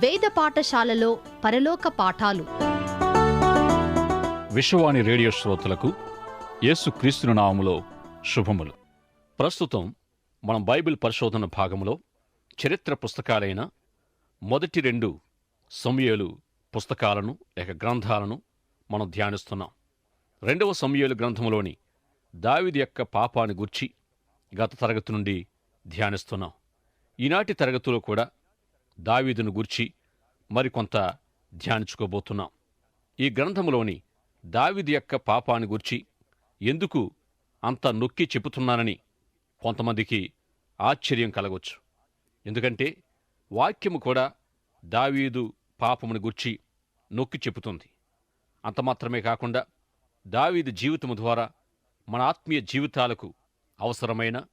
వేద పాఠశాలలో పరలోక పాఠాలు. విశ్వవాణి రేడియో శ్రోతలకు యేసుక్రీస్తుని నామములో శుభములు. ప్రస్తుతం మనం బైబిల్ పరిశోధన భాగంలో చరిత్ర పుస్తకాలైన మొదటి రెండు సమయలు పుస్తకాలను లేక గ్రంథాలను మనం ధ్యానిస్తున్నాం. రెండవ సమయలు గ్రంథంలోని దావిది యొక్క పాపాన్ని గుర్చి గత తరగతి నుండి ధ్యానిస్తున్నాం. ఈనాటి తరగతిలో కూడా దావీదును గుర్చి మరికొంత ధ్యానించుకోబోతున్నాం. ఈ గ్రంథములోని దావిది యొక్క పాపాన్ని గుర్చి ఎందుకు అంత నొక్కి చెబుతున్నానని కొంతమందికి ఆశ్చర్యం కలగొచ్చు. ఎందుకంటే వాక్యము కూడా దావీదు పాపమును గుర్చి నొక్కి చెబుతుంది. అంత మాత్రమే కాకుండా దావీదు జీవితము ద్వారా మన ఆత్మీయ జీవితాలకు అవసరమైన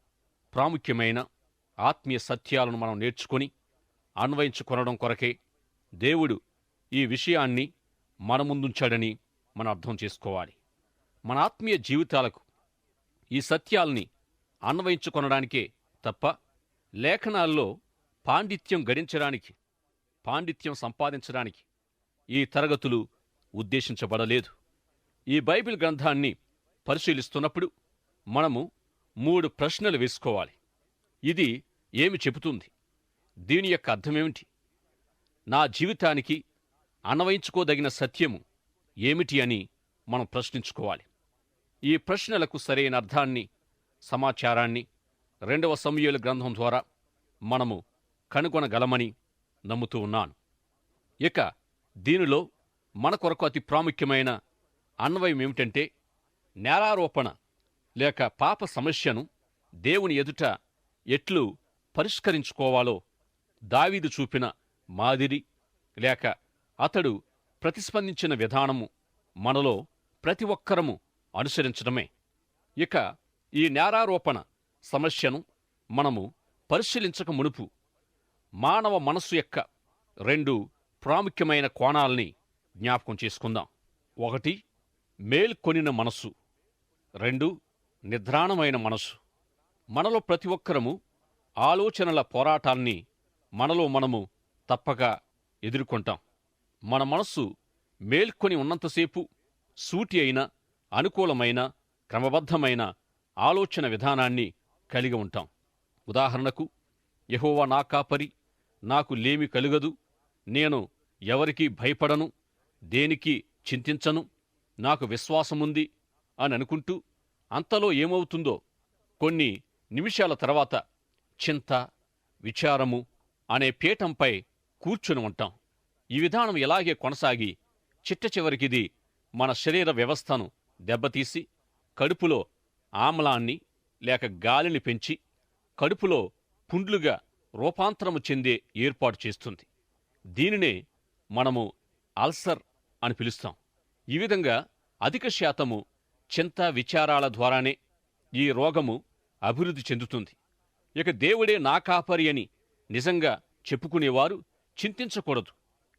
ప్రాముఖ్యమైన ఆత్మీయ సత్యాలను మనం నేర్చుకొని అన్వయించుకొనడం కొరకే దేవుడు ఈ విషయాన్ని మన ముందుంచాడని మనం అర్థం చేసుకోవాలి. మన ఆత్మీయ జీవితాలకు ఈ సత్యాల్ని అన్వయించుకొనడానికే తప్ప లేఖనాల్లో పాండిత్యం గడించడానికి పాండిత్యం సంపాదించడానికి ఈ తరగతులు ఉద్దేశించబడలేదు. ఈ బైబిల్ గ్రంథాన్ని పరిశీలిస్తున్నప్పుడు మనము మూడు ప్రశ్నలు వేసుకోవాలి. ఇది ఏమి చెబుతుంది? దీని యొక్క అర్థమేమిటి? నా జీవితానికి అన్వయించుకోదగిన సత్యము ఏమిటి అని మనం ప్రశ్నించుకోవాలి. ఈ ప్రశ్నలకు సరైన అర్థాన్ని సమాచారాన్ని రెండవ సమూహల గ్రంథం ద్వారా మనము కనుగొనగలమని నమ్ముతూ ఉన్నాను. ఇక దీనిలో మన కొరకు అతి ప్రాముఖ్యమైన అన్వయం ఏమిటంటే నేరారోపణ లేక పాప సమస్యను దేవుని ఎదుట ఎట్లు పరిష్కరించుకోవాలో దావీదు చూపిన మాదిరి. లేక అతడు ప్రతిస్పందించిన విధానము మనలో ప్రతి ఒక్కరము అనుసరించడమే. ఇక ఈ నేరారోపణ సమస్యను మనము పరిశీలించక మునుపు మానవ మనస్సు యొక్క రెండు ప్రాముఖ్యమైన కోణాల్ని జ్ఞాపకం చేసుకుందాం. ఒకటి మేల్కొనిన మనస్సు. రెండు నిద్రాణమైన మనస్సు. మనలో ప్రతి ఒక్కరము ఆలోచనల పోరాటాన్ని మనలో మనము తప్పక ఎదుర్కొంటాం. మన మనస్సు మేల్కొని ఉన్నంతసేపు సూటి అయిన అనుకూలమైన క్రమబద్ధమైన ఆలోచన విధానాన్ని కలిగి ఉంటాం. ఉదాహరణకు యహోవా నా కాపరి నాకు లేమి కలుగదు నేను ఎవరికీ భయపడను దేనికి చింతించను నాకు విశ్వాసముంది అని అనుకుంటూ అంతలో ఏమవుతుందో కొన్ని నిమిషాల తర్వాత చింత విచారము అనే పీఠంపై కూర్చుని ఉంటాం. ఈ విధానం ఇలాగే కొనసాగి చిట్ట చివరికిది మన శరీర వ్యవస్థను దెబ్బతీసి కడుపులో ఆమ్లాన్ని లేక గాలిని పెంచి కడుపులో పుండ్లుగా రూపాంతరము చెందే ఏర్పాటు చేస్తుంది. దీనినే మనము అల్సర్ అని పిలుస్తాం. ఈ విధంగా అధిక శాతము చింత విచారాల ద్వారానే ఈ రోగము అభివృద్ధి చెందుతుంది. ఇక దేవుడే నా కాపరి అని నిజంగా చెప్పుకునేవారు చింతించకూడదు.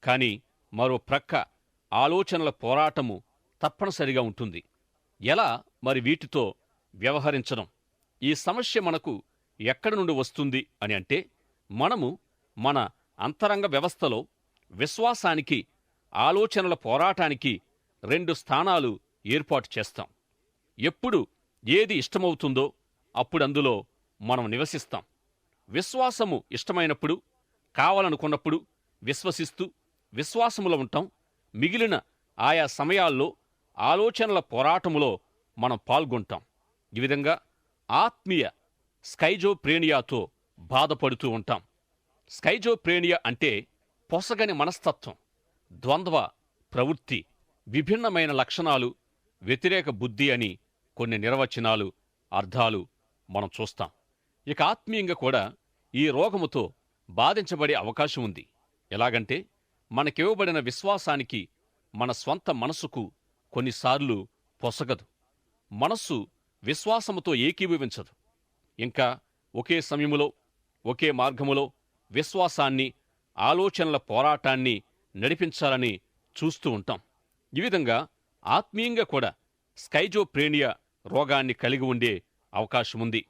కాని మరో ప్రక్క ఆలోచనల పోరాటము తప్పనిసరిగా ఉంటుంది. ఎలా మరి వీటితో వ్యవహరించడం? ఈ సమస్య మనకు ఎక్కడి నుండి వస్తుంది అని అంటే మనము మన అంతరంగ వ్యవస్థలో విశ్వాసానికి ఆలోచనల పోరాటానికి రెండు స్థానాలు ఏర్పాటు చేస్తాం. ఎప్పుడు ఏది ఇష్టమవుతుందో అప్పుడు అందులో మనం నివసిస్తాం. విశ్వాసము ఇష్టమైనప్పుడు కావాలనుకున్నప్పుడు విశ్వసిస్తూ విశ్వాసములో ఉంటాం. మిగిలిన ఆయా సమయాల్లో ఆలోచనల పోరాటములో మనం పాల్గొంటాం. ఈ విధంగా ఆత్మీయ స్కైజోప్రేనియాతో బాధపడుతూ ఉంటాం. స్కైజోప్రేనియా అంటే పొసగని మనస్తత్వం ద్వంద్వ ప్రవృత్తి విభిన్నమైన లక్షణాలు వ్యతిరేక బుద్ధి అని కొన్ని నిర్వచనాలు అర్థాలు మనం చూస్తాం. ఇక ఆత్మీయంగా కూడా ఈ రోగముతో బాధించబడే అవకాశం ఉంది. ఎలాగంటే మనకివ్వబడిన విశ్వాసానికి మన స్వంత మనసుకు కొన్నిసార్లు పొసగదు. మనస్సు విశ్వాసముతో ఏకీభవించదు. ఇంకా ఒకే సమయములో ఒకే మార్గములో విశ్వాసాన్ని ఆలోచనల పోరాటాన్ని నడిపించాలని చూస్తూ ఉంటాం. ఈ విధంగా ఆత్మీయంగా కూడా స్కైజోప్రేనియా రోగాన్ని కలిగి ఉండే అవకాశముంది.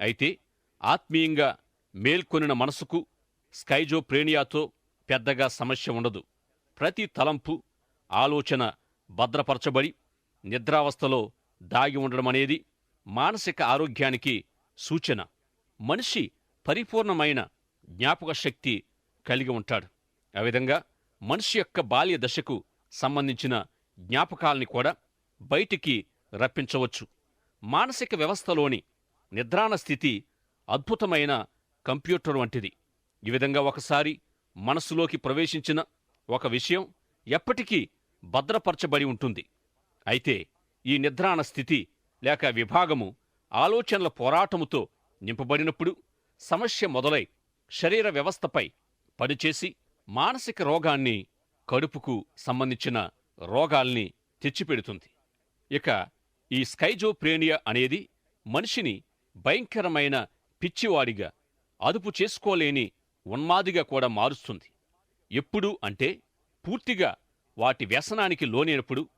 అయితే ఆత్మీయంగా మేల్కొనిన మనసుకు స్కైజోప్రేనియాతో పెద్దగా సమస్య ఉండదు. ప్రతి తలంపు ఆలోచన భద్రపరచబడి నిద్రావస్థలో దాగి ఉండడం అనేది మానసిక ఆరోగ్యానికి సూచన. మనిషి పరిపూర్ణమైన జ్ఞాపక శక్తి కలిగి ఉంటాడు. ఆ విధంగా మనిషి యొక్క బాల్య దశకు సంబంధించిన జ్ఞాపకాల్ని కూడా బయటికి రప్పించవచ్చు. మానసిక వ్యవస్థలోని నిద్రాణ స్థితి అద్భుతమైన కంప్యూటర్ వంటిది. ఈ విధంగా ఒకసారి మనస్సులోకి ప్రవేశించిన ఒక విషయం ఎప్పటికీ భద్రపరచబడి ఉంటుంది. అయితే ఈ నిద్రాణ స్థితి లేక విభాగము ఆలోచనల పోరాటముతో నింపబడినప్పుడు సమస్య మొదలై శరీర వ్యవస్థపై పనిచేసి మానసిక రోగాన్ని కడుపుకు సంబంధించిన రోగాల్ని తెచ్చిపెడుతుంది. ఇక ఈ స్కైజోప్రేనియా అనేది మనిషిని భయంకరమైన పిచ్చివాడిగా అదుపు చేసుకోలేని ఉన్మాదిగా కూడా మారుస్తుంది. ఎప్పుడు అంటే పూర్తిగా వాటి వ్యసనానికి లోనైనప్పుడు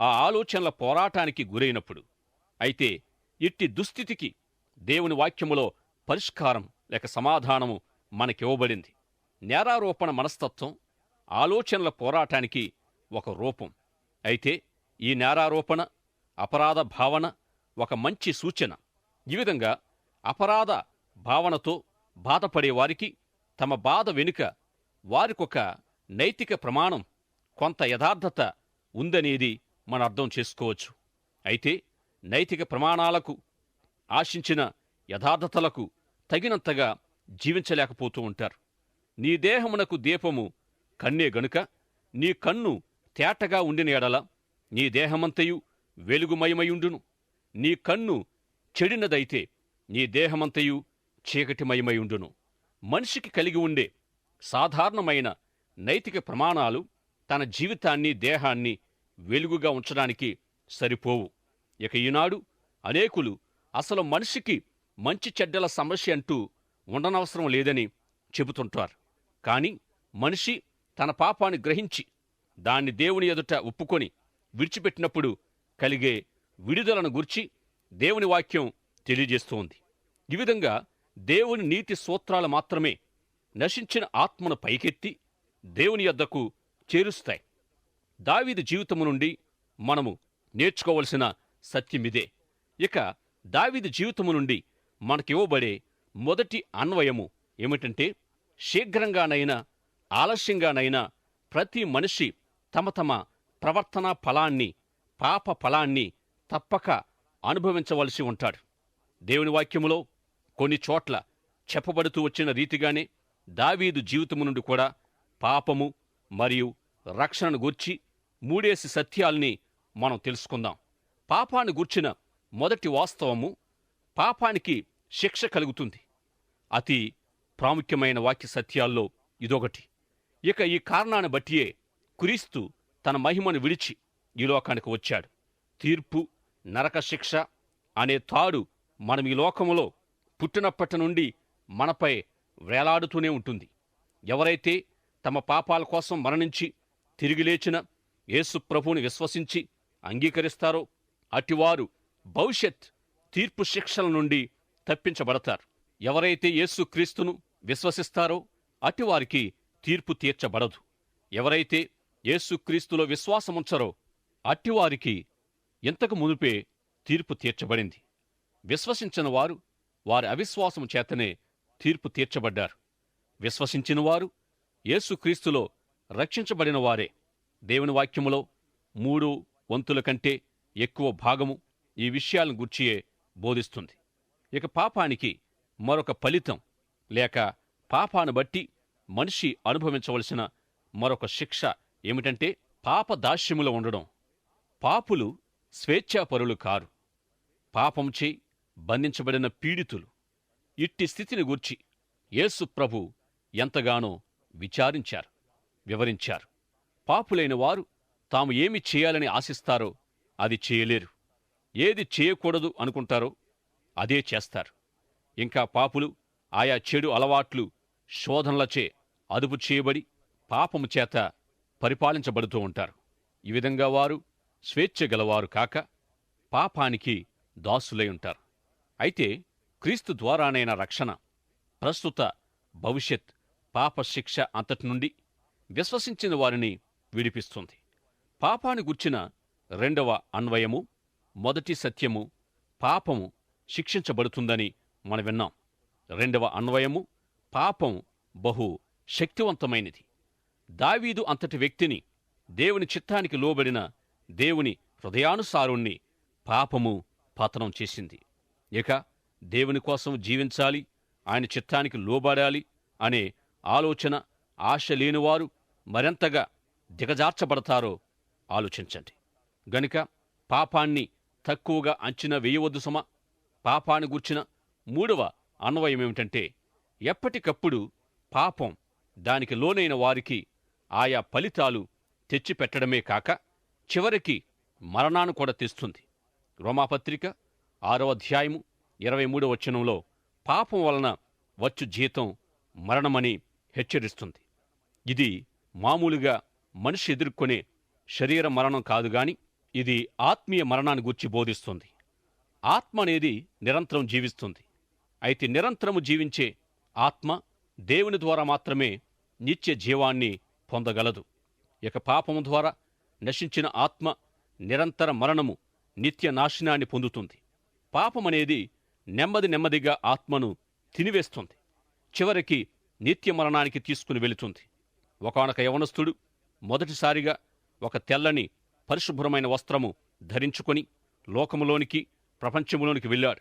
ఆ ఆలోచనల పోరాటానికి గురైనప్పుడు. అయితే ఇట్టి దుస్థితికి దేవుని వాక్యములో పరిష్కారం లేక సమాధానము మనకివ్వబడింది. నేరారోపణ మనస్తత్వం ఆలోచనల పోరాటానికి ఒక రూపం. అయితే ఈ నేరారోపణ అపరాధ భావన ఒక మంచి సూచన. ఈ విధంగా అపరాధ భావనతో బాధపడేవారికి తమ బాధ వెనుక వారికొక నైతిక ప్రమాణం కొంత యథార్థత ఉందనేది మన అర్థం చేసుకోవచ్చు. అయితే నైతిక ప్రమాణాలకు ఆశించిన యథార్థతలకు తగినంతగా జీవించలేకపోతూ ఉంటారు. నీ దేహమునకు దీపము కన్నే గనుక నీ కన్ను తేటగా ఉండిన ఎడల నీ దేహమంతయు వెలుగుమయమయుండును నీ కన్ను చెడినదైతే నీ దేహమంతయు చీకటిమయమయుండును మనిషికి కలిగి ఉండే సాధారణమైన నైతిక ప్రమాణాలు తన జీవితాన్ని దేహాన్ని వెలుగుగా ఉంచడానికి సరిపోవు. ఇక ఈనాడు అనేకులు అసలు మనిషికి మంచి చెడ్డల సమస్య అంటూ ఉండనవసరం లేదని చెబుతుంటారు. కాని మనిషి తన పాపాన్ని గ్రహించి దాన్ని దేవుని ఎదుట ఒప్పుకొని విడిచిపెట్టినప్పుడు కలిగే విడుదలను గుర్చి దేవుని వాక్యం తెలియజేస్తోంది. ఈ విధంగా దేవుని నీతి సూత్రాలు మాత్రమే నశించిన ఆత్మను పైకెత్తి దేవుని యొద్దకు చేరుస్తాయి. దావీదు జీవితము నుండి మనము నేర్చుకోవలసిన సత్యమిదే ఇక దావీదు జీవితము నుండి మనకివ్వబడే మొదటి అన్వయము ఏమిటంటే శీఘ్రంగానైనా ఆలస్యంగానైనా ప్రతి మనిషి తమ తమ ప్రవర్తన ఫలాన్ని పాప ఫలాన్ని తప్పక అనుభవించవలసి ఉంటాడు. దేవుని వాక్యములో కొన్ని చోట్ల చెప్పబడుతూ వచ్చిన రీతిగానే దావీదు జీవితము నుండి కూడా పాపము మరియు రక్షణను గూర్చి మూడేసి సత్యాల్ని మనం తెలుసుకుందాం. పాపాన్ని గూర్చిన మొదటి వాస్తవము పాపానికి శిక్ష కలుగుతుంది. అతి ప్రాముఖ్యమైన వాక్య సత్యాల్లో ఇదొకటి. ఇక ఈ కారణాన్ని బట్టియే క్రీస్తు తన మహిమను విడిచి ఈ లోకానికి వచ్చాడు. తీర్పు నరక శిక్ష అనే తాడు మనం ఈ లోకములో పుట్టినప్పటి నుండి మనపై వేలాడుతూనే ఉంటుంది. ఎవరైతే తమ పాపాల కోసం మరణించి తిరిగి లేచిన యేసు ప్రభువుని విశ్వసించి అంగీకరిస్తారో అటివారు భవిష్యత్ తీర్పు శిక్షల నుండి తప్పించబడతారు. ఎవరైతే యేసు క్రీస్తును విశ్వసిస్తారో అటివారికి తీర్పు తీర్చబడదు. ఎవరైతే యేసుక్రీస్తులో విశ్వాసముంచరో అట్టివారికి ఇంతకు మునిపే తీర్పు తీర్చబడింది. విశ్వసించిన వారు వారి అవిశ్వాసము చేతనే తీర్పు తీర్చబడ్డారు. విశ్వసించినవారు యేసుక్రీస్తులో రక్షించబడిన వారే. దేవుని వాక్యములో మూడు వంతుల కంటే ఎక్కువ భాగము ఈ విషయాలను గుర్చియే బోధిస్తుంది. ఇక పాపానికి మరొక ఫలితం లేక పాపాను బట్టి మనిషి అనుభవించవలసిన మరొక శిక్ష ఏమిటంటే పాపదాస్యములో ఉండడం. పాపులు స్వేచ్ఛాపరులు కారు. పాపంచే బంధించబడిన పీడితులు. ఇట్టి స్థితిని గూర్చి యేసు ప్రభు ఎంతగానో విచారించారు వివరించారు. పాపులైన వారు తాము ఏమి చేయాలని ఆశిస్తారో అది చేయలేరు. ఏది చేయకూడదు అనుకుంటారో అదే చేస్తారు. ఇంకా పాపులు ఆయా చెడు అలవాట్లు శోధనలచే అదుపు చేయబడి పాపము చేత పరిపాలించబడుతూ ఉంటారు. ఈ విధంగా వారు స్వేచ్ఛ గలవారు కాక పాపానికి దాసులై ఉంటారు. అయితే క్రీస్తు ద్వారానైన రక్షణ ప్రస్తుత భవిష్యత్ పాపశిక్ష అంతటి నుండి విశ్వసించిన వారిని విడిపిస్తుంది. పాపాన్ని గుర్చిన రెండవ అన్వయము మొదటి సత్యము పాపము శిక్షించబడుతుందని మనం విన్నాం. రెండవ అన్వయము పాపం బహు శక్తివంతమైనది. దావీదు అంతటి వ్యక్తిని దేవుని చిత్తానికి లోబడిన దేవుని హృదయానుసారుణ్ణి పాపము పతనం చేసింది. ఇక దేవుని కోసం జీవించాలి ఆయన చిత్తానికి లోబడాలి అనే ఆలోచన ఆశ లేనివారు మరెంతగా దిగజార్చబడతారో ఆలోచించండి. గనుక పాపాన్ని తక్కువగా అంచనా వేయవద్దు సుమ. పాపాన్ని గూర్చిన మూడవ అన్వయం ఏమిటంటే ఎప్పటికప్పుడు పాపం దానికి లోనైన వారికి ఆయా ఫలితాలు తెచ్చిపెట్టడమే కాక చివరికి మరణాన్ని కూడా తెస్తుంది. రోమాపత్రిక ఆరో అధ్యాయము ఇరవై మూడో వచనంలో పాపం వలన వచ్చు జీతం మరణమని హెచ్చరిస్తుంది. ఇది మామూలుగా మనిషి ఎదుర్కొనే శరీర మరణం కాదు గాని ఇది ఆత్మీయ మరణాన్ని గూర్చి బోధిస్తుంది. ఆత్మ అనేది నిరంతరం జీవిస్తుంది. అయితే నిరంతరము జీవించే ఆత్మ దేవుని ద్వారా మాత్రమే నిత్య జీవాన్ని పొందగలదు. ఇక పాపము ద్వారా నశించిన ఆత్మ నిరంతర మరణము నిత్య నాశనాన్ని పొందుతుంది. పాపమనేది నెమ్మది నెమ్మదిగా ఆత్మను తినివేస్తుంది. చివరికి నిత్య మరణానికి తీసుకుని వెళుతుంది. ఒకనొక యవనస్తుడు మొదటిసారిగా ఒక తెల్లని పరిశుభ్రమైన వస్త్రము ధరించుకొని లోకములోనికి ప్రపంచములోనికి వెళ్ళాడు.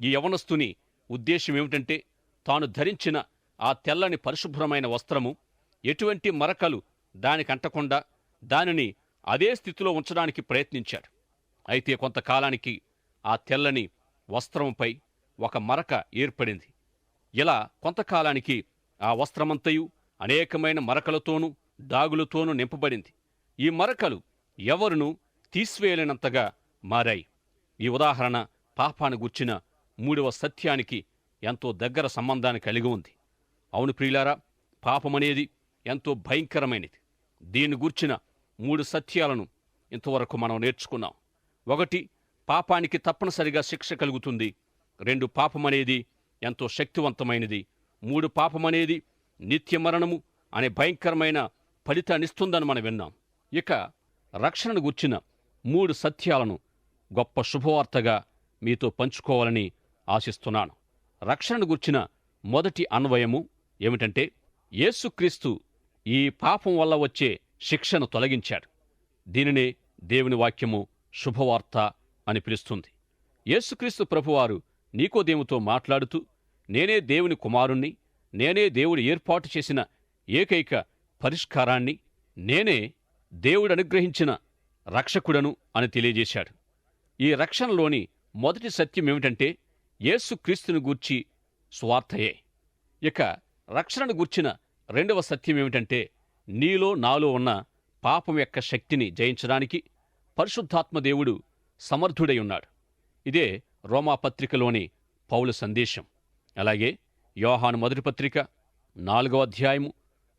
ఈ యవనస్తుని ఉద్దేశం ఏమిటంటే తాను ధరించిన ఆ తెల్లని పరిశుభ్రమైన వస్త్రము ఎటువంటి మరకలు దానికి అంటకుండా దానిని అదే స్థితిలో ఉంచడానికి ప్రయత్నించాడు. అయితే కొంతకాలానికి ఆ తెల్లని వస్త్రముపై ఒక మరక ఏర్పడింది. ఇలా కొంతకాలానికి ఆ వస్త్రమంతయు అనేకమైన మరకలతోనూ దాగులతోనూ నింపబడింది. ఈ మరకలు ఎవరునూ తీసివేయలేనంతగా మారాయి. ఈ ఉదాహరణ పాపాను గుర్చిన మూడవ సత్యానికి ఎంతో దగ్గర సంబంధాన్ని కలిగి ఉంది. అవును ప్రియులారా పాపమనేది ఎంతో భయంకరమైనది. దీని గుర్చిన మూడు సత్యాలను ఇంతవరకు మనం నేర్చుకున్నాం. ఒకటి పాపానికి తప్పనిసరిగా శిక్ష కలుగుతుంది. రెండు పాపమనేది ఎంతో శక్తివంతమైనది. మూడు పాపమనేది నిత్య మరణము అనే భయంకరమైన ఫలితాన్నిస్తుందని మనం విన్నాం. ఇక రక్షణను గుర్చిన మూడు సత్యాలను గొప్ప శుభవార్తగా మీతో పంచుకోవాలని ఆశిస్తున్నాను. రక్షణను గుర్చిన మొదటి అన్వయము ఏమిటంటే యేసుక్రీస్తు ఈ పాపం వల్ల వచ్చే శిక్షను తొలగించాడు. దీనినే దేవుని వాక్యము శుభవార్త అని పిలుస్తుంది. యేసుక్రీస్తు ప్రభువారు నీకోదేముతో మాట్లాడుతూ నేనే దేవుని కుమారుణ్ణి నేనే దేవుడు ఏర్పాటు చేసిన ఏకైక పరిష్కారాన్ని నేనే దేవుడు అనుగ్రహించిన రక్షకుడను అని తెలియజేశాడు. ఈ రక్షణలోని మొదటి సత్యం ఏమిటంటే యేసుక్రీస్తుని గూర్చి స్వార్థయే. ఇక రక్షణను గూర్చిన రెండవ సత్యం ఏమిటంటే నీలో నాలో ఉన్న పాపం యొక్క శక్తిని జయించడానికి పరిశుద్ధాత్మ దేవుడు సమర్థుడై ఉన్నాడు ఇదే రోమాపత్రికలోని పౌలు సందేశం. అలాగే యోహాను మొదటి పత్రిక నాలుగవ అధ్యాయము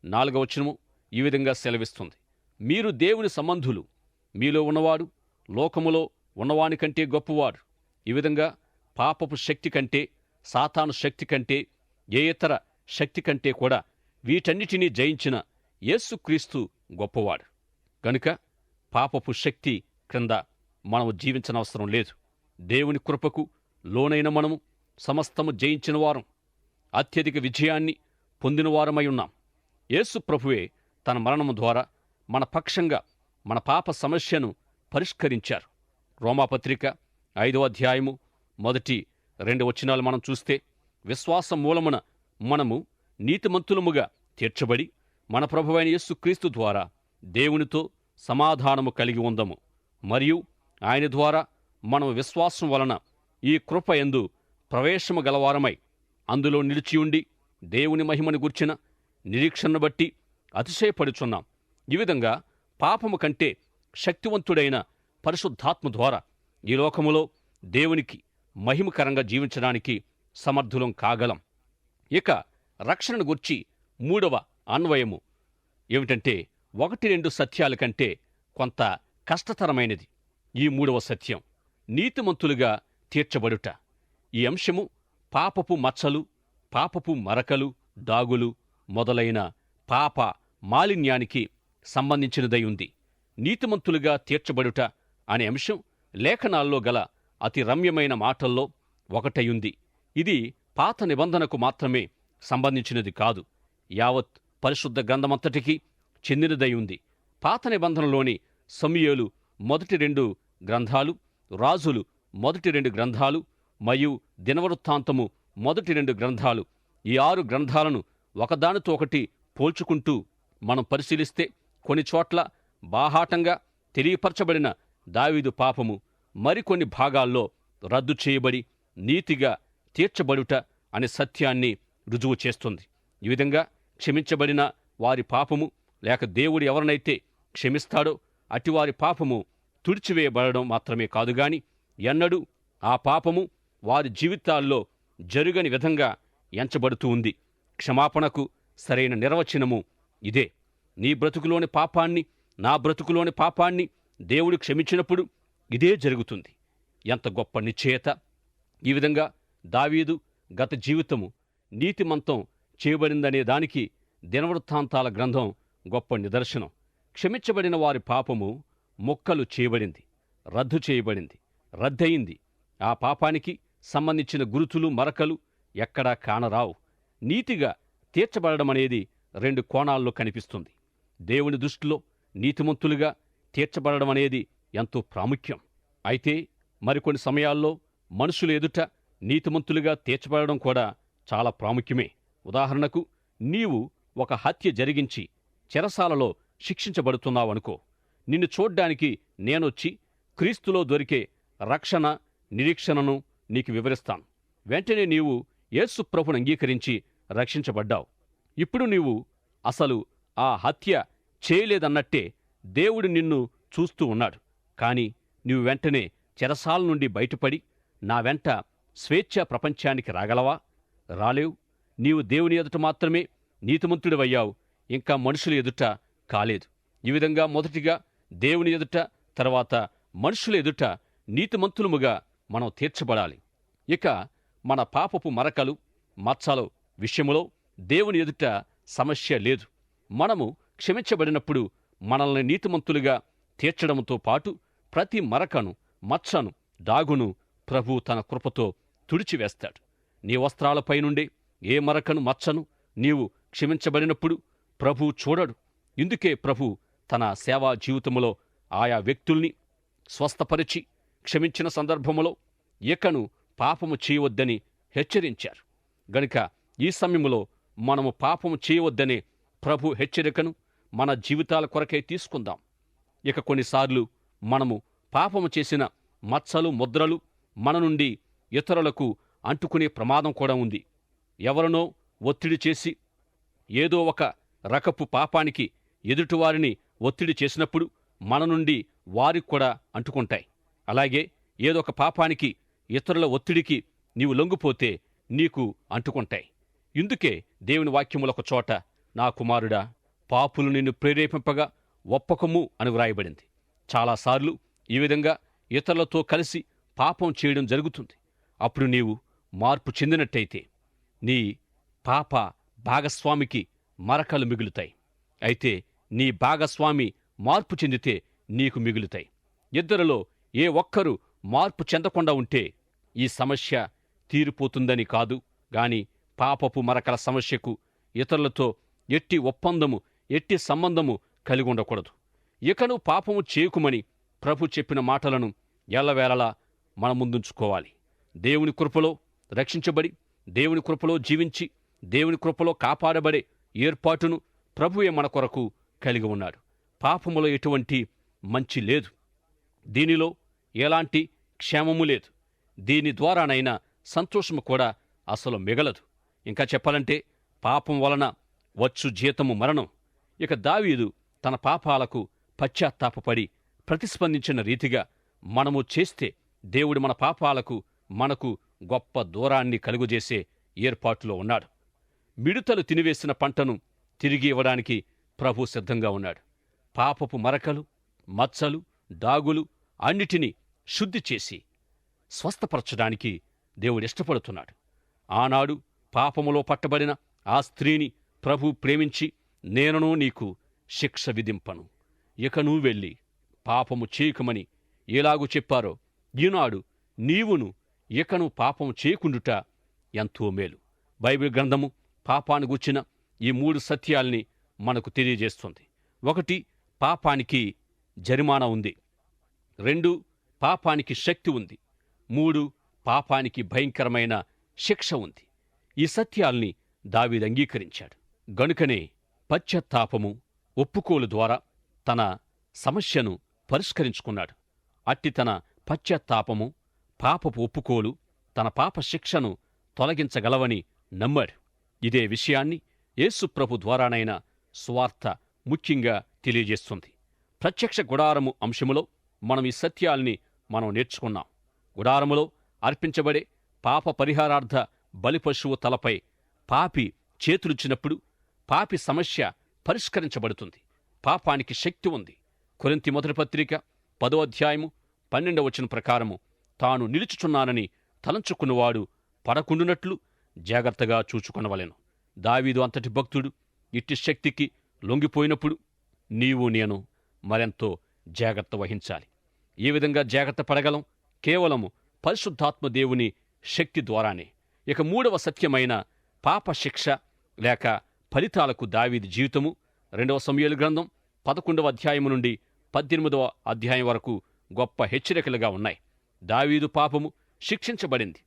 నాలుగవ వచనము ఈ విధంగా సెలవిస్తుంది. మీరు దేవుని సంబంధులు మీలో ఉన్నవాడు లోకములో ఉన్నవానికంటే గొప్పవాడు. ఈ విధంగా పాపపు శక్తి కంటే సాతాను శక్తి కంటే ఏ ఇతర శక్తి కంటే కూడా వీటన్నిటినీ జయించిన యేసుక్రీస్తు గొప్పవాడు. కనుక పాపపు శక్తి క్రింద మనము జీవించనవసరం లేదు. దేవుని కృపకు లోనైన మనము సమస్తము జయించిన వారం. అత్యధిక విజయాన్ని పొందినవారమై ఉన్నాం. యేసు ప్రభువే తన మరణము ద్వారా మన పక్షంగా మన పాప సమస్యను పరిష్కరించారు. రోమాపత్రిక ఐదో అధ్యాయము మొదటి రెండు వచనాలు మనం చూస్తే విశ్వాసం మూలమున మనము నీతిమంతులముగా తీర్చబడి మన ప్రభువైన యేసుక్రీస్తు ద్వారా దేవునితో సమాధానము కలిగి ఉందము. మరియు ఆయన ద్వారా మనం విశ్వాసం వలన ఈ కృప ఎందు ప్రవేశము గలవారమై అందులో నిలిచి ఉండి దేవుని మహిమను గుర్చిన నిరీక్షణను బట్టి అతిశయపడుచున్నాం. ఈ విధంగా పాపము కంటే శక్తివంతుడైన పరిశుద్ధాత్మ ద్వారా ఈ లోకములో దేవునికి మహిమకరంగా జీవించడానికి సమర్థులం కాగలం. ఇక రక్షణను గుర్చి మూడవ అన్వయము. ఏమిటంటే ఒకటి రెండు సత్యాల కంటే కొంత కష్టతరమైనది. ఈ మూడవ సత్యం. నీతిమంతులుగా తీర్చబడుట. ఈ అంశము పాపపు మచ్చలు పాపపు మరకలు దాగులు మొదలైన పాప మాలిన్యానికి సంబంధించినదై ఉంది. నీతిమంతులుగా తీర్చబడుట అనే అంశం లేఖనాల్లో గల అతి రమ్యమైన మాటల్లో ఒకటయుంది ఇది పాత నిబంధనకు మాత్రమే సంబంధించినది కాదు. యావత్ పరిశుద్ధ గ్రంథమంతటికీ చెందినదై ఉంది. పాత నిబంధనలోని సమయలు మొదటి రెండు గ్రంథాలు రాజులు మొదటి రెండు గ్రంథాలు మరియు దినవృత్తాంతము మొదటి రెండు గ్రంథాలు. ఈ ఆరు గ్రంథాలను ఒకదానితో ఒకటి పోల్చుకుంటూ మనం పరిశీలిస్తే కొన్ని చోట్ల బాహాటంగా తెలియపరచబడిన దావీదు పాపము మరికొన్ని భాగాల్లో రద్దు చేయబడి నీతిగా తీర్చబడుట అనే సత్యాన్ని రుజువు చేస్తుంది. ఈ విధంగా క్షమించబడిన వారి పాపము లేక దేవుడు ఎవరినైతే క్షమిస్తాడో అటివారి పాపము తుడిచివేయబడడం మాత్రమే కాదుగాని ఎన్నడూ ఆ పాపము వారి జీవితాల్లో జరుగని విధంగా ఎంచబడుతూ ఉంది. క్షమాపణకు సరైన నిర్వచనము ఇదే. నీ బ్రతుకులోని పాపాన్ని నా బ్రతుకులోని పాపాన్ని దేవుడు క్షమించినప్పుడు ఇదే జరుగుతుంది. ఎంత గొప్ప నిశ్చయత! ఈ విధంగా దావీదు గత జీవితము నీతిమంతం చేయబడిందనే దానికి దినవృత్తాంతాల గ్రంథం గొప్ప నిదర్శనం. క్షమించబడిన వారి పాపము మొక్కలు చేయబడింది రద్దు చేయబడింది రద్దయింది. ఆ పాపానికి సంబంధించిన గురుతులు మరకలు ఎక్కడా కానరావు. నీతిగా తీర్చబడడం అనేది రెండు కోణాల్లో కనిపిస్తుంది. దేవుని దృష్టిలో నీతిమంతులుగా తీర్చబడడం అనేది ఎంతో ప్రాముఖ్యం. అయితే మరికొన్ని సమయాల్లో మనుషులు ఎదుట నీతిమంతులుగా తీర్చబడడం కూడా చాలా ప్రాముఖ్యమే. ఉదాహరణకు నీవు ఒక హత్య జరిగించి చెరసాలలో శిక్షించబడుతున్నావనుకో. నిన్ను చూడ్డానికి నేనొచ్చి క్రీస్తులో దొరికే రక్షణ నిరీక్షణను నీకు వివరిస్తాను. వెంటనే నీవు యేసు ప్రభును అంగీకరించి రక్షించబడ్డావు. ఇప్పుడు నీవు అసలు ఆ హత్య చేయలేదన్నట్టే దేవుడు నిన్ను చూస్తూ ఉన్నాడు. కాని నీవు వెంటనే చెరసాల నుండి బయటపడి నా వెంట స్వేచ్ఛ ప్రపంచానికి రాగలవా? రాలేవు. నీవు దేవుని ఎదుట మాత్రమే నీతిమంతుడివయ్యావు. ఇంకా మనుషుల ఎదుట కాలేదు. ఈ విధంగా మొదటిగా దేవుని ఎదుట తర్వాత మనుషుల ఎదుట నీతిమంతులముగా మనం తీర్చబడాలి. ఇక మన పాపపు మరకలు మచ్చలు విషయములో దేవుని ఎదుట సమస్య లేదు. మనము క్షమించబడినప్పుడు మనల్ని నీతిమంతులుగా తీర్చడంతో పాటు ప్రతి మరకను మచ్చను దాగును ప్రభు తన కృపతో తుడిచివేస్తాడు. నీ వస్త్రాలపై నుండి ఏ మరకను మచ్చను నీవు క్షమించబడినప్పుడు ప్రభు చూడడు. ఇందుకే ప్రభు తన సేవా జీవితములో ఆయా వ్యక్తుల్ని స్వస్థపరిచి క్షమించిన సందర్భములో ఇకను పాపము చేయవద్దని హెచ్చరించారు. గనుక ఈ సమయంలో మనము పాపము చేయవద్దనే ప్రభు హెచ్చరికను మన జీవితాల కొరకే తీసుకుందాం. ఇక కొన్నిసార్లు మనము పాపము చేసిన మచ్చలు ముద్రలు మన నుండి ఇతరులకు అంటుకునే ప్రమాదం కూడా ఉంది. ఎవరినో ఒత్తిడి చేసి ఏదో ఒక రకపు పాపానికి ఎదుటివారిని ఒత్తిడి చేసినప్పుడు మన నుండి వారికి కూడా అంటుకుంటాయి. అలాగే ఏదో ఒక పాపానికి ఇతరుల ఒత్తిడికి నీవు లొంగిపోతే నీకు అంటుకుంటాయి. ఇందుకే దేవుని వాక్యములొక చోట నా కుమారుడా పాపులు నిన్ను ప్రేరేపింపగా ఒప్పకము అని వ్రాయబడింది. చాలాసార్లు ఈ విధంగా ఇతరులతో కలిసి పాపం చేయడం జరుగుతుంది. అప్పుడు నీవు మార్పు చెందినట్టయితే నీ పాప భాగస్వామికి మరకలు మిగులుతాయి. అయితే నీ భాగస్వామి మార్పు చెందితే నీకు మిగులుతాయి. ఇద్దరిలో ఏ ఒక్కరూ మార్పు చెందకుండా ఉంటే ఈ సమస్య తీరిపోతుందని కాదు. గాని పాపపు మరకల సమస్యకు ఇతరులతో ఎట్టి ఒప్పందము ఎట్టి సంబంధము కలిగి ఉండకూడదు. ఇకను పాపము చేయకుమని ప్రభు చెప్పిన మాటలను ఎల్లవేళలా మన ముందుంచుకోవాలి. దేవుని కృపలో రక్షించబడి దేవుని కృపలో జీవించి దేవుని కృపలో కాపాడబడే ఏర్పాటును ప్రభువే మన కొరకు కలిగి ఉన్నాడు. పాపములో ఎటువంటి మంచి లేదు. దీనిలో ఎలాంటి క్షేమము లేదు. దీని ద్వారానైనా సంతోషము కూడా అసలు మిగలదు. ఇంకా చెప్పాలంటే పాపం వలన వచ్చు జీతము మరణం. ఇక దావీదు తన పాపాలకు పశ్చాత్తాపపడి ప్రతిస్పందించిన రీతిగా మనము చేస్తే దేవుడు మన పాపాలకు మనకు గొప్ప దూరాన్ని కలుగజేసే ఏర్పాటులో ఉన్నాడు. మిడుతలు తినివేసిన పంటను తిరిగి ఇవ్వడానికి ప్రభు సిద్ధంగా ఉన్నాడు. పాపపు మరకలు మచ్చలు డాగులు అన్నిటినీ శుద్ధి చేసి స్వస్థపరచడానికి దేవుడు ఇష్టపడుతున్నాడు. ఆనాడు పాపములో పట్టబడిన ఆ స్త్రీని ప్రభు ప్రేమించి నేనను నీకు శిక్ష విధింపను. ఇక నువ్వు వెళ్ళి పాపము చేయకమని ఎలాగూ చెప్పారో ఈనాడు నీవును ఇకను పాపము చేయకుండుట ఎంతో మేలు. బైబిల్ గ్రంథము పాపాన్ని గుచ్చిన ఈ మూడు సత్యాల్ని మనకు తెలియజేస్తుంది. ఒకటి పాపానికి జరిమానా ఉంది. రెండు పాపానికి శక్తి ఉంది. మూడు పాపానికి భయంకరమైన శిక్ష ఉంది. ఈ సత్యాల్ని దావీద్ అంగీకరించాడు. గనుకనే పశ్చాత్తాపము ఒప్పుకోలు ద్వారా తన సమస్యను పరిష్కరించుకున్నాడు. అట్టి తన పశ్చాత్తాపము పాపపు ఒప్పుకోలు తన పాప శిక్షను తొలగించగలవని నమ్మాడు. ఇదే విషయాన్ని యేసుప్రభు ద్వారానైనా స్వార్థ ముఖ్యంగా తెలియజేస్తుంది. ప్రత్యక్ష గుడారము అంశములో మనం ఈ సత్యాల్ని మనం నేర్చుకున్నాం. గుడారములో అర్పించబడే పాప పరిహారార్థ బలిపశువు తలపై పాపి చేతులుచ్చినప్పుడు పాపి సమస్య పరిష్కరించబడుతుంది. పాపానికి శక్తి ఉంది. కొరింతి మొదటి పత్రిక పదో అధ్యాయము పన్నెండవ వచన ప్రకారము తాను నిలుచుచున్నానని తలంచుకున్నవాడు పడకుండునట్లు జాగ్రత్తగా చూచుకొనవలెను. దావీదు అంతటి భక్తుడు ఇట్టి శక్తికి లొంగిపోయినప్పుడు నీవు నేను మరెంతో జాగ్రత్త వహించాలి. ఏ విధంగా జాగ్రత్త పడగలం. కేవలము పరిశుద్ధాత్మ దేవుని శక్తి ద్వారానే. ఇక మూడవ సత్యమైన పాప శిక్ష లేక ఫలితాలకు దావీది జీవితము. రెండవ సమయాలు గ్రంథం పదకొండవ అధ్యాయము నుండి పద్దెనిమిదవ అధ్యాయం వరకు గొప్ప హెచ్చరికలుగా ఉన్నాయి. దావీదు పాపము శిక్షించబడింది.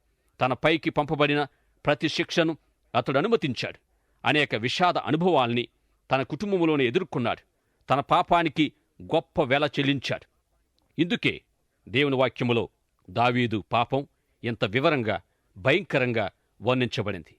తన పైకి పంపబడిన ప్రతి శిక్షను అతడు అనుమతించాడు. అనేక విషాద అనుభవాల్ని తన కుటుంబంలోనే ఎదుర్కొన్నాడు. తన పాపానికి గొప్ప వెల చెల్లించాడు. ఇందుకే దేవుని వాక్యములో దావీదు పాపం ఇంత వివరంగా భయంకరంగా వర్ణించబడింది.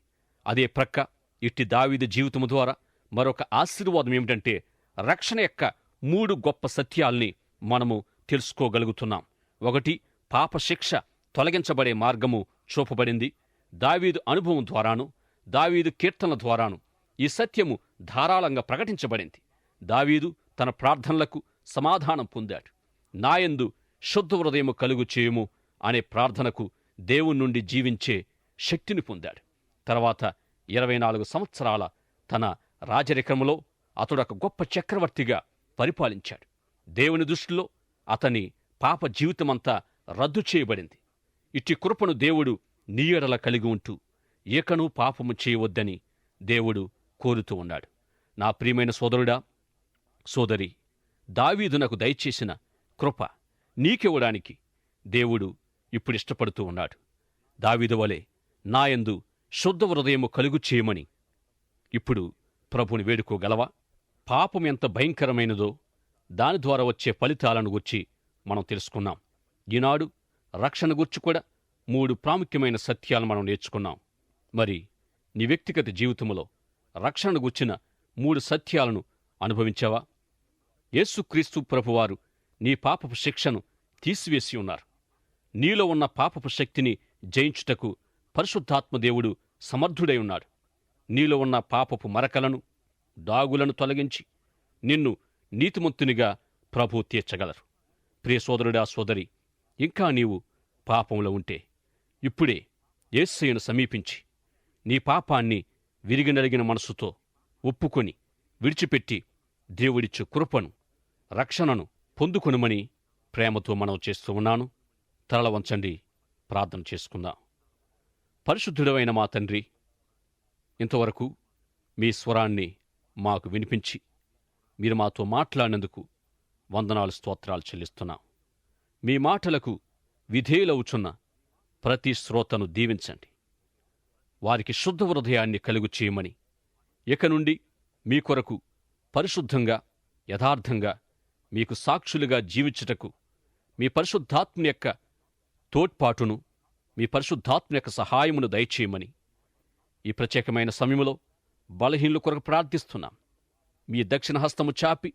అదే ప్రక్క ఇట్టి దావీదు జీవితము ద్వారా మరొక ఆశీర్వాదం ఏమిటంటే రక్షణ యొక్క మూడు గొప్ప సత్యాల్ని మనము తెలుసుకోగలుగుతున్నాం. ఒకటి పాపశిక్ష తొలగించబడే మార్గము చూపబడింది. దావీదు అనుభవం ద్వారాను దావీదు కీర్తనల ద్వారాను ఈ సత్యము ధారాళంగా ప్రకటించబడింది. దావీదు తన ప్రార్థనలకు సమాధానం పొందాడు. నాయందు శుద్ధ హృదయము కలుగు చేయుము అనే ప్రార్థనకు దేవుని నుండి జీవించే శక్తిని పొందాడు. తర్వాత ఇరవై నాలుగు సంవత్సరాల తన రాజరికములో అతడొక గొప్ప చక్రవర్తిగా పరిపాలించాడు. దేవుని దృష్టిలో అతని పాప జీవితమంతా రద్దు చేయబడింది. ఇట్టి కృపను దేవుడు నీయడల కలిగి ఉంటూ ఏకనూ పాపము చేయవద్దని దేవుడు కోరుతూ ఉన్నాడు. నా ప్రియమైన సోదరుడా సోదరి దావీదునకు దయచేసిన కృప నీకివ్వడానికి దేవుడు ఇప్పుడు ఇష్టపడుతూ ఉన్నాడు. దావీదు వలె నాయందు శుద్ధ హృదయము కలుగు చేయమని ఇప్పుడు ప్రభుని వేడుకోగలవా? పాపం ఎంత భయంకరమైనదో దాని ద్వారా వచ్చే ఫలితాలను గుర్చి మనం తెలుసుకున్నాం. ఈనాడు రక్షణ గుర్చి కూడా మూడు ప్రాముఖ్యమైన సత్యాలు మనం నేర్చుకున్నాం. మరి నీ వ్యక్తిగత జీవితంలో రక్షణ గుచ్చిన మూడు సత్యాలను అనుభవించావా? యేసుక్రీస్తు ప్రభువారు నీ పాపపు శిక్షను తీసివేసి ఉన్నారు. నీలో ఉన్న పాపపు శక్తిని జయించుటకు పరిశుద్ధాత్మదేవుడు సమర్థుడై ఉన్నాడు. నీలో ఉన్న పాపపు మరకలను డాగులను తొలగించి నిన్ను నీతిమంతునిగా ప్రభు తీర్చగలరు. ప్రియ సోదరుడా సోదరి ఇంకా నీవు పాపంలో ఉంటే ఇప్పుడే యేసయ్యను సమీపించి నీ పాపాన్ని విరిగినలిగిన మనసుతో ఒప్పుకొని విడిచిపెట్టి దేవుడిచ్చు కృపను రక్షణను పొందుకొనుమని ప్రేమతో మనం చేస్తూ ఉన్నాను. తరల వంచండి ప్రార్థన చేసుకుందాం. పరిశుద్ధుడమైన మా తండ్రి ఇంతవరకు మీ స్వరాన్ని మాకు వినిపించి మీరు మాతో మాట్లాడినందుకు వందనాలు స్తోత్రాలు చెల్లిస్తున్నాం. మీ మాటలకు విధేయులవుచున్న ప్రతి శ్రోతను దీవించండి. వారికి శుద్ధ హృదయాన్ని కలుగు చేయమని. ఇక నుండి మీ కొరకు పరిశుద్ధంగా యథార్థంగా మీకు సాక్షులుగా జీవించుటకు మీ పరిశుద్ధాత్మ యొక్క తోడ్పాటును మీ పరిశుద్ధాత్మ యొక్క సహాయమును దయచేయమని. ఈ ప్రత్యేకమైన సమయంలో బలహీనుల కొరకు ప్రార్థిస్తున్నాం. మీ దక్షిణ హస్తము చాపి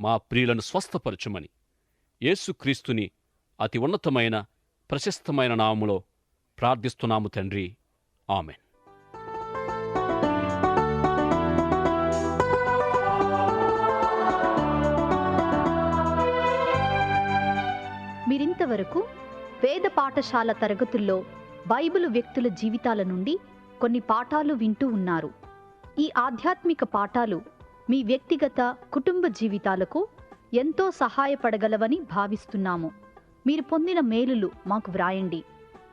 మా ప్రియులను స్వస్థపరచుమని. యేసుక్రీస్తుని అతి ఉన్నతమైన ప్రశస్తమైన నామములో ప్రార్థిస్తున్నాము తండ్రి. ఆమెన్. మీరింతవరకు వేద పాఠశాల తరగతుల్లో బైబిలు వ్యక్తుల జీవితాల నుండి కొన్ని పాఠాలు వింటూ ఉన్నారు. ఈ ఆధ్యాత్మిక పాఠాలు మీ వ్యక్తిగత కుటుంబ జీవితాలకు ఎంతో సహాయపడగలవని భావిస్తున్నాము. మీరు పొందిన మేలులు మాకు వ్రాయండి.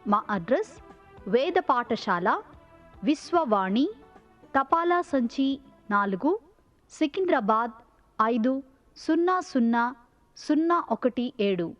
మా అడ్రస్ వేద పాఠశాల విశ్వవాణి తపాలా సంచి నాలుగు సికింద్రాబాద్ ఐదు సున్నా సున్నా సున్నా ఒకటి ఏడు.